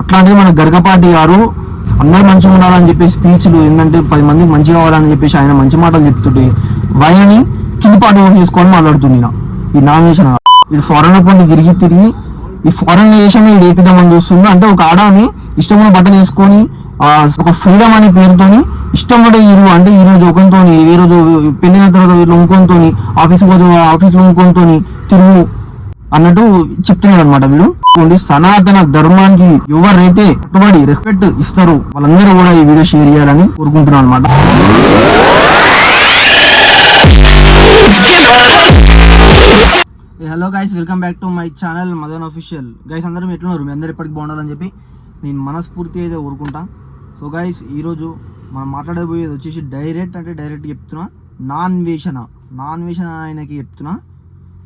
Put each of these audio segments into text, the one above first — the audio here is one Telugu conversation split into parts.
అట్లాంటిది మన గరగపాటి గారు అందరు మంచిగా ఉండాలని చెప్పేసి స్పీచ్లు ఏంటంటే పది మందికి మంచిగా అవ్వాలని చెప్పేసి ఆయన మంచి మాటలు చెప్తుంటే వయని కింది పాటు చేసుకొని మాట్లాడుతుంది ఈ నామినేషన్ ఇది ఫారెన్ పండి తిరిగి తిరిగి ఈ ఫారెన్ నేషన్ ఇది ఏపిద్దామని చూస్తుంది అంటే ఒక ఆడాని ఇష్టమైన బట్టలు వేసుకొని ఆ ఒక ఫ్రీడమ్ అనే పేరుతోని ఇష్టం కూడా హీరో అంటే ఈ రోజు ఒకరితో ఈ రోజు పెళ్ళిన తర్వాత వీళ్ళు ఆఫీస్ పోతే ఆఫీస్లో తిరుగు అన్నట్టు చెప్తున్నాడు అనమాట వీడు సనాతన ధర్మానికి ఎవరైతే కట్టుబడి రెస్పెక్ట్ ఇస్తారో వాళ్ళందరూ కూడా ఈ వీడియో షేర్ చేయాలని కోరుకుంటున్నాను అనమాట hello guys welcome back to my channel Madan official guys అందరూ ఎట్లున్నారు? మీ అందరూ ఎప్పటికి బాగుండాలని చెప్పి నేను మనస్ఫూర్తి అయితే కోరుకుంటా. సో గైస్ ఈరోజు మనం మాట్లాడబోయేది వచ్చేసి డైరెక్ట్ అంటే డైరెక్ట్ చెప్తున్నా నాన్ వేషణ నాన్ వేషణ ఆయనకి చెప్తున్నా.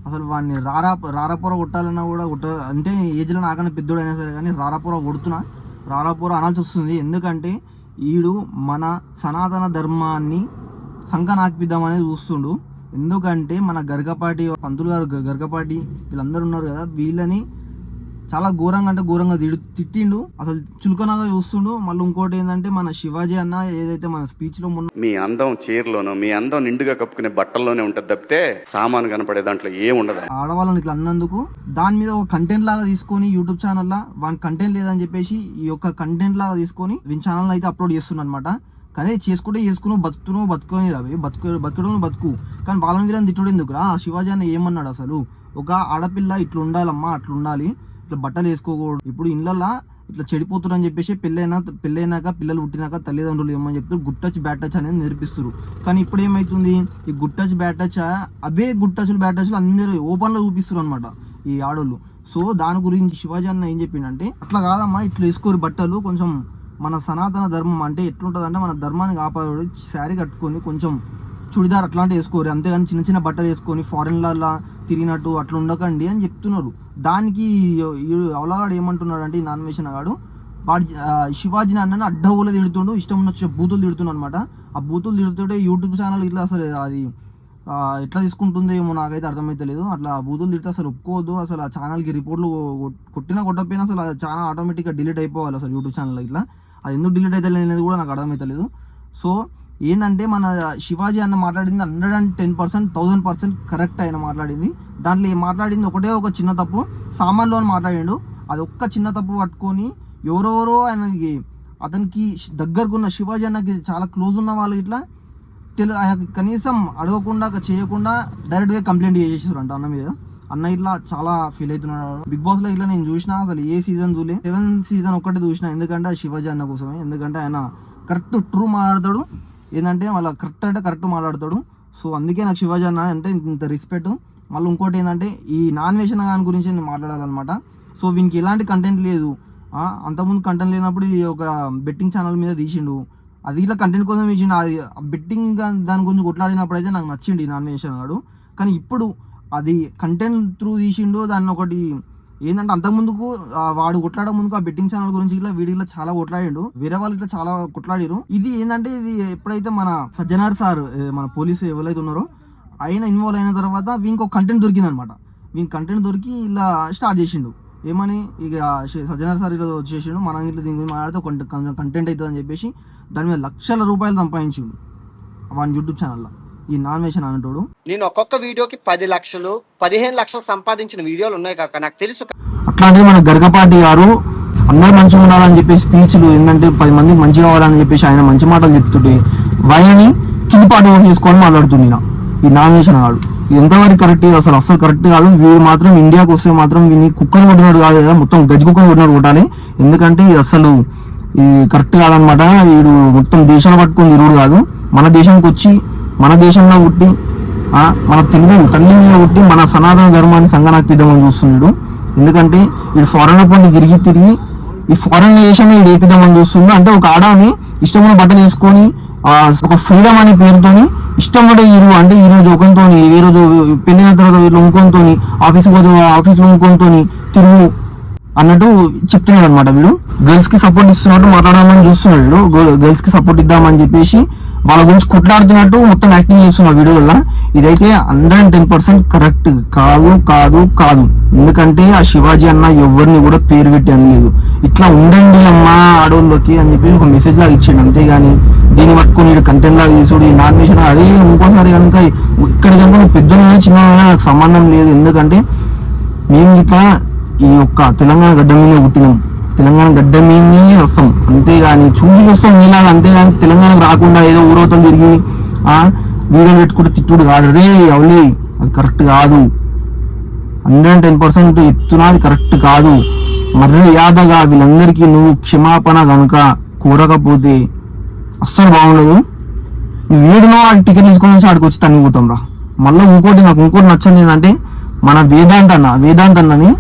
అసలు వాడిని రారా రారాపురా కొట్టాలన్నా కూడా కొట్ట అంటే ఏజ్లో నాకన్నా పెద్దోడైనా సరే కానీ రారాపుర కొడుతున్నా. రారాపురా అనాల్సి వస్తుంది. ఎందుకంటే ఈడు మన సనాతన ధర్మాన్ని సంఖ అనేది చూస్తుండు. ఎందుకంటే మన గర్గపాటి పంతులు గారు గర్గపాటి గరగపాటి వీళ్ళందరూ ఉన్నారు కదా వీళ్ళని చాలా ఘోరంగా అంటే ఘోరంగా తిడు తిట్టిండు. అసలు చులకనగా చూస్తుండు. మళ్ళీ ఇంకోటి ఏంటంటే మన శివాజీ అన్న ఏదైతే మన స్పీచ్లో మొన్న మీ అందం చీరలోనో మీ అందం నిండుగా కప్పుకునే బట్టల్లోనే ఉంటుంది తప్పితే సామాను కనపడే దాంట్లో ఏం ఉండదు? ఆడవాళ్ళని ఇట్లా అన్నందుకు దాని మీద ఒక కంటెంట్ లాగా తీసుకొని యూట్యూబ్ ఛానల్లో వాని కంటెంట్ లేదని చెప్పేసి ఈ యొక్క కంటెంట్ లాగా తీసుకొని వీని ఛానల్ అయితే అప్లోడ్ చేస్తున్నా అనమాట కానీ చేసుకుంటే చేసుకును బతుకును బతుకొని రవి బతుకు బతుకుడు బతుకు. కానీ వాళ్ళని వీళ్ళని తిట్టుడు ఎందుకురా? శివాజీ అన్న ఏమన్నాడు అసలు? ఒక ఆడపిల్ల ఇట్లా ఉండాలమ్మా అట్లా ఉండాలి ఇట్లా బట్టలు వేసుకోకూడదు. ఇప్పుడు ఇళ్ళల్లో ఇట్లా చెడిపోతున్నారు అని చెప్పేసి పెళ్ళైనా పెళ్ళైనాక పిల్లలు పుట్టినాక తల్లిదండ్రులు ఏమని చెప్తారు? గుడ్ టచ్ బ్యాడ్ టచ్ అనేది నేర్పిస్తారు కానీ ఇప్పుడు ఏమవుతుంది ఈ గుడ్ టచ్ బ్యాడ్ టచ్ అవే గుడ్ టచ్లు బ్యాడ్ టచ్లు అందరూ ఓపెన్లో చూపిస్తారు అనమాట ఈ ఆడోళ్ళు. సో దాని గురించి శివాజీ అన్న ఏం చెప్పిండంటే అట్లా కాదమ్మా ఇట్లా వేసుకోరు బట్టలు. కొంచెం మన సనాతన ధర్మం అంటే ఎట్లుంటుంది అంటే మన ధర్మాన్ని కాపాడు శారీ కట్టుకొని కొంచెం చుడిదార్ అట్లాంటి వేసుకోరు. అంతేగాని చిన్న చిన్న బట్టలు వేసుకొని ఫారెన్లలా తిరిగినట్టు అట్లా ఉండకండి అని చెప్తున్నారు. దానికి అవలగాడు ఏమంటున్నాడు అంటే ఈ నాన్ వేషన్ గాడు వాడి శివాజీ నాన్నని అన్నని అడ్డగోలు తిడుతుండు ఇష్టం వచ్చే బూతులు తిడుతున్నాడు అనమాట ఆ బూతులు తిడుతుంటే యూట్యూబ్ ఛానల్ ఇట్లా అసలు అది ఎట్లా తీసుకుంటుందో ఏమో నాకైతే అర్థమైతే లేదు. అట్లా బూతులు తిడితే అసలు ఒప్పుకోవద్దు. అసలు ఆ ఛానల్కి రిపోర్ట్లు కొట్టినా కొట్టకపోయినా అసలు ఆ ఛానల్ ఆటోమేటిక్గా డిలీట్ అయిపోవాలి అసలు యూట్యూబ్ ఛానల్ ఇట్లా. అది ఎందుకు డిలీట్ అయితే లేదు కూడా నాకు అర్థమైతే లేదు. సో ఏంటంటే మన శివాజీ అన్న మాట్లాడింది hundred and ten percent thousand percent correct ఆయన మాట్లాడింది. దాంట్లో ఏం మాట్లాడింది? ఒకటే ఒక చిన్న తప్పు. సామాన్లో అని మాట్లాడిండు. అది ఒక్క చిన్న తప్పు పట్టుకొని ఎవరెవరో ఆయనకి అతనికి దగ్గరకున్న శివాజీ అన్నకి చాలా క్లోజ్ ఉన్న వాళ్ళు ఇట్లా తెలు ఆయనకి కనీసం అడగకుండా చేయకుండా డైరెక్ట్గా కంప్లైంట్ చేసేసారు అంట అన్న మీద. అన్న ఇట్లా చాలా ఫీల్ అవుతున్నాడు. బిగ్ బాస్లో ఇట్లా నేను చూసినా అసలు ఏ సీజన్ చూలే. సెవెన్ సీజన్ ఒక్కటి చూసిన. ఎందుకంటే ఆ శివాజీ అన్న కోసమే. ఎందుకంటే ఆయన కరెక్ట్ ట్రూ మాట్లాడతాడు. ఏంటంటే వాళ్ళ కరెక్ట్ అంటే కరెక్ట్ మాట్లాడతాడు. సో అందుకే నాకు శివాజీ అన్న అంటే ఇంత రెస్పెక్ట్ మళ్ళీ ఇంకోటి ఏంటంటే ఈ నాన్ వేషన్ దాని గురించి నేను మాట్లాడాలన్నమాట. సో వీనికి ఎలాంటి కంటెంట్ లేదు. అంతకుముందు కంటెంట్ లేనప్పుడు ఈ ఒక బెట్టింగ్ ఛానల్ మీద తీసిండు. అది ఇట్లా కంటెంట్ కోసం ఇచ్చిండు అది బెట్టింగ్ దాని గురించి కొట్లాడినప్పుడు అయితే నాకు నచ్చిండు ఈ నాన్ వేషన్ గాడు. కానీ ఇప్పుడు అది కంటెంట్ త్రూ తీసిండు దాన్ని ఒకటి ఏంటంటే అంతకుముందుకు ముందుకు వాడు కొట్లాడే ముందుకు ఆ బెట్టింగ్ ఛానల్ గురించి ఇట్లా వీడియోలో చాలా కొట్లాడిండు. వేరే వాళ్ళు ఇట్లా చాలా కొట్లాడారు ఇది ఏంటంటే ఇది ఎప్పుడైతే మన సజ్జనార్ సార్ మన పోలీసు ఎవరైతే ఉన్నారో ఆయన ఇన్వాల్వ్ అయిన తర్వాత వీనికి కంటెంట్ దొరికింది అనమాట వీని కంటెంట్ దొరికి ఇలా స్టార్ట్ చేసిండు. ఏమని? ఇక సజ్జనార్ సార్ ఇలా వచ్చేసిండు. మనం ఇట్లా దీని గురించి మాట్లాడితే కొంచెం కంటెంట్ అవుతుంది అని చెప్పేసి దాని మీద లక్షల రూపాయలు సంపాదించిండు. వాని యూట్యూబ్ ఛానల్లో ఈ నాన్ వేషన్ అనేటోడు నేను ఒక్కొక్క వీడియోకి పది లక్షలు పదిహేను లక్షలు సంపాదించిన వీడియోలు ఉన్నాయి కాక నాకు తెలుసు అట్లాంటిది మన గరగపాటి గారు అందరు మంచిగా ఉండాలని చెప్పేసి స్పీచ్లు ఏంటంటే పది మందికి మంచిగా కావాలని చెప్పేసి ఆయన మంచి మాటలు చెప్తుంటే వయని కింది పాటు చేసుకొని మాట్లాడుతుంది ఈయన. ఈ నామినేషన్ గాడు ఇది ఎంతవరకు కరెక్ట్ అసలు అసలు కరెక్ట్ కాదు. వీడు మాత్రం ఇండియాకి వస్తే మాత్రం వీని కుక్కను కొట్టినాడు కాదు కదా మొత్తం గజ్జి కుక్కను కొట్టినాడు కొట్టాలి. ఎందుకంటే ఇది అసలు ఇది కరెక్ట్ కాదనమాట. వీడు మొత్తం దేశంలో పట్టుకొని తిరుగుడు కాదు. మన దేశానికి వచ్చి మన దేశంలో పుట్టి ఆ, మన తెలుగు తల్లి మీద పుట్టి మన సనాతన ధర్మాన్ని సంగనాకిద్దామని చూస్తున్నాడు. ఎందుకంటే ఈ ఫారెన్ పండి తిరిగి తిరిగి ఈ ఫారెన్ దేశమే ఇది ఏపిద్దామని అంటే ఒక ఆడని ఇష్టమైన బట్టలు వేసుకొని ఆ ఒక ఫ్రీడమ్ అనే పేరుతోని ఇష్టం కూడా హీరో అంటే ఈ రోజు ఒకరితో ఈ రోజు పెళ్ళిన తర్వాత వీళ్ళు ఆఫీస్ పోతే ఆఫీస్లో తిరుగు అన్నట్టు చెప్తున్నాడు అనమాట వీడు. గర్ల్స్కి సపోర్ట్ ఇస్తున్నట్టు మాట్లాడాలని చూస్తున్నాడు గర్ల్స్కి సపోర్ట్ ఇద్దామని చెప్పేసి వాళ్ళ గురించి కొట్లాడుతున్నట్టు మొత్తం యాక్టింగ్ చేస్తున్న వీడియోలో ఇదైతే హండ్రెడ్ టెన్ పర్సెంట్ కరెక్ట్. కాదు కాదు కాదు. ఎందుకంటే ఆ శివాజీ అన్న ఎవరిని కూడా పేరు పెట్టి అనలేదు. ఇట్లా ఉండండి అమ్మా ఆడోళ్ళకి అని చెప్పి ఒక మెసేజ్ లాగా ఇచ్చాడు. అంతేగాని దీన్ని పట్టుకొని వీడు కంటెంట్ లాగా తీసుడు ఈ నామినేషన్ అదే ఇంకోసారి కనుక ఇక్కడ కనుక నువ్వు పెద్ద చిన్న నాకు సంబంధం లేదు. ఎందుకంటే మేము ఇట్లా ఈ యొక్క తెలంగాణ గడ్డ మీదనే పుట్టినాం. తెలంగాణ గడ్డ మీదనే వస్తాం అంతేగాని చూసి వస్తాం మీలాగా అంతేగాని తెలంగాణకు రాకుండా ఏదో ఊరవతలు తిరిగి ఆ? వీడియో పెట్టుకుంటే తిట్టుడు కాదు. రే అవులే అది కరెక్ట్ కాదు. హండ్రెడ్ టెన్ పర్సెంట్ చెప్తున్నా అది కరెక్ట్ కాదు. మర్యాదగా వీళ్ళందరికీ నువ్వు క్షమాపణ కనుక కోరకపోతే అస్సలు బాగుండదు. ఈ వీడినో ఆ టికెట్ తీసుకొని ఆడికి వచ్చి తన్నిపోతాం రా. మళ్ళీ ఇంకోటి నాకు ఇంకోటి నచ్చింది ఏంటంటే మన వేదాంత అన్న వేదాంత అన్నని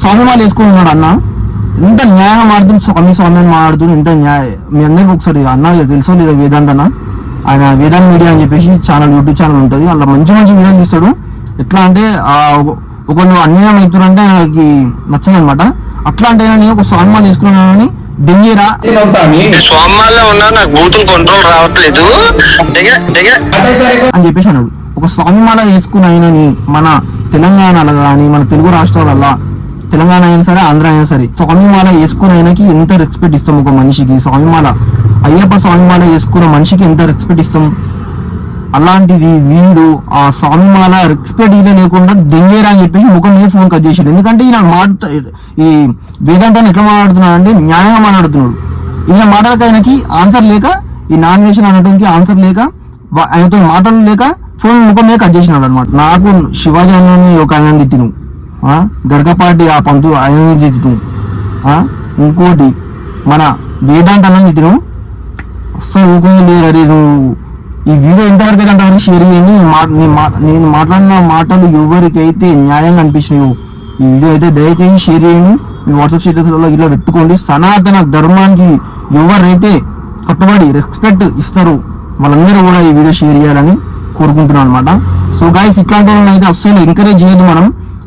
స్వామిమాలు వేసుకుంటున్నాడు ఉన్నాడు అన్న. ఎంత న్యాయం ఆడుతుంది స్వామి స్వామి అని మాట్లాడుతుంది ఎంత న్యాయ మీ అందరికి ఒకసారి అన్న తెలుసో లేదా వేదాంత అన్న ఆయన వేదాంత్ మీడియా అని చెప్పేసి ఛానల్ యూట్యూబ్ ఛానల్ ఉంటుంది అలా మంచి మంచి వీడియోలు తీస్తాడు. ఎట్లా అంటే ఆ ఒక నువ్వు అన్యాయం అవుతున్నంటే ఆయనకి నచ్చదు అనమాట అట్లా అంటే నేను ఒక స్వామిమాలు వేసుకున్నానని దెంగేరా. స్వామాల్లో ఉన్నా నాకు బూతులు కంట్రోల్ రావట్లేదు. దిగ దిగ. అని చెప్పేసి అన్నాడు. ఒక స్వామిమాల వేసుకుని అయినని మన తెలంగాణలో కానీ మన తెలుగు రాష్ట్రాలల్లో తెలంగాణ అయినా సరే ఆంధ్ర అయినా సరే స్వామిమాల వేసుకుని ఆయనకి ఎంత రెస్పెక్ట్ ఇస్తాం ఒక మనిషికి? స్వామిమాల అయ్యప్ప స్వామిమాల వేసుకున్న మనిషికి ఎంత రెస్పెక్ట్ ఇస్తాం? అలాంటిది వీడు ఆ స్వామిమాల రెస్పెక్ట్ ఇదే లేకుండా దెంగేరా అని చెప్పేసి ముఖం మీద ఫోన్ కట్ చేసాడు ఎందుకంటే ఈయన మాట ఈ వేదాంతాన్ని ఎట్లా మాట్లాడుతున్నాడు అంటే న్యాయంగా మాట్లాడుతున్నాడు. ఈయన మాటలకు ఆయనకి ఆన్సర్ లేక ఈ నాన్ వేషన్ అనడానికి ఆన్సర్ లేక ఆయనతో మాటలు లేక ఫోన్ ముఖం మీద కట్ చేసినాడు అనమాట నాకు శివాజీ అన్నని ఒక ఆయన తిట్టిను ఆ? గర్గపాటి ఆ పంతు ఆయన ఇంకోటి మన వేదాంత అన్న అస్సలు ఊరుకుంది లేదు అరే నువ్వు ఈ వీడియో ఎంతవరకు అయితే అంతవరకు షేర్ చేయండి. నేను మా- నేను నేను మాట్లాడిన మాటలు ఎవరికైతే న్యాయంగా అనిపించినాయో ఈ వీడియో అయితే దయచేసి షేర్ చేయండి. మీ వాట్సాప్ స్టేటస్లలో ఇలా పెట్టుకోండి. సనాతన ధర్మానికి ఎవరైతే కట్టుబడి రెస్పెక్ట్ ఇస్తారో వాళ్ళందరూ కూడా ఈ వీడియో షేర్ చేయాలని కోరుకుంటున్నాను అనమాట సో గాయస్ ఇట్లాంటి వాళ్ళని అయితే అస్సలు ఎంకరేజ్ చేయదు మనం.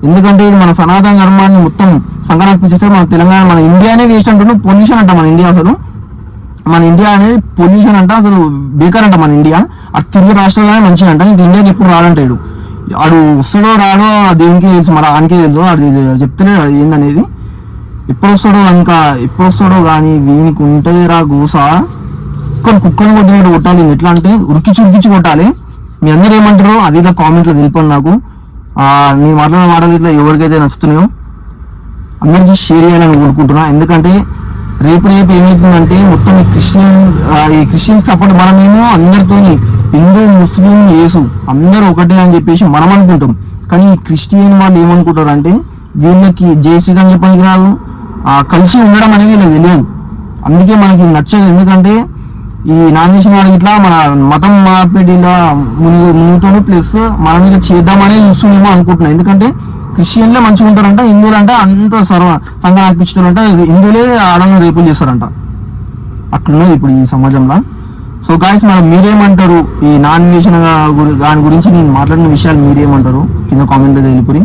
ఎందుకంటే ఇది మన సనాతన ధర్మాన్ని మొత్తం సంక్రాంతి చేస్తే మన తెలంగాణ మన ఇండియానే వేస్ట్ అంటున్నాం పొల్యూషన్ అంట మన ఇండియా అసలు. మన ఇండియా అనేది పొల్యూషన్ అంట అసలు బేకార్ అంట మన ఇండియా. అటు తిరిగి రాష్ట్రాలనే మంచిగా అంట. ఇంక ఇండియాకి ఎప్పుడు రాడంటాడు ఆడు వస్తాడో రాడో దేనికి తెలుసు. మన ఆనికే తెలుసు. అది చెప్తేనే ఏందనేది? ఎప్పుడు వస్తాడో ఇంకా ఎప్పుడు వస్తాడో కానీ వీనికి ఉంటే రా గోస. కుక్కను కుక్కను కొట్టినట్టు కొట్టాలి. ఎట్లా అంటే ఉరికిచి ఉరికిచి కొట్టాలి. మీ అందరూ ఏమంటారో అది ఇలా కామెంట్లో తెలిపండి నాకు. నేను మాట్లాడిన మాటలు ఇట్లా ఎవరికైతే నచ్చుతున్నాయో అందరికీ షేర్ చేయాలని కోరుకుంటున్నా. ఎందుకంటే రేపు రేపు ఏమవుతుందంటే మొత్తం ఈ క్రిస్టియన్ ఈ క్రిస్టియన్స్ సపోర్ట్ మనమేమో అందరితో హిందూ ముస్లిం యేసు అందరూ ఒకటే అని చెప్పేసి మనం అనుకుంటాం. కానీ ఈ క్రిస్టియన్ వాళ్ళు ఏమనుకుంటారు అంటే వీళ్ళకి జయ శ్రీరామ్ చెప్పడానికి రాళ్ళు కలిసి ఉండడం అనేది వీళ్ళకి తెలియదు. అందుకే మనకి నచ్చదు. ఎందుకంటే ఈ నామినేషన్ వాడికి ఇట్లా మన మతం మార్పిడిలో ముని మునుగుతాడు ప్లస్ మన మీద చేద్దామనే చూస్తుండేమో అనుకుంటున్నా. ఎందుకంటే క్రిస్టియన్లే మంచిగా ఉంటారంట హిందువులు అంటే అంత సర్వ సంఘం అనిపించారంట హిందువులే ఆడవాళ్ళని రేపులు చేస్తారంట. అట్లున్నది ఇప్పుడు ఈ సమాజంలో. సో గాయస్ మనం మీరేమంటారు? ఈ నాన్ వేషన్ దాని గురించి నేను మాట్లాడిన విషయాలు మీరేమంటారు? కింద కామెంట్ తెలిపి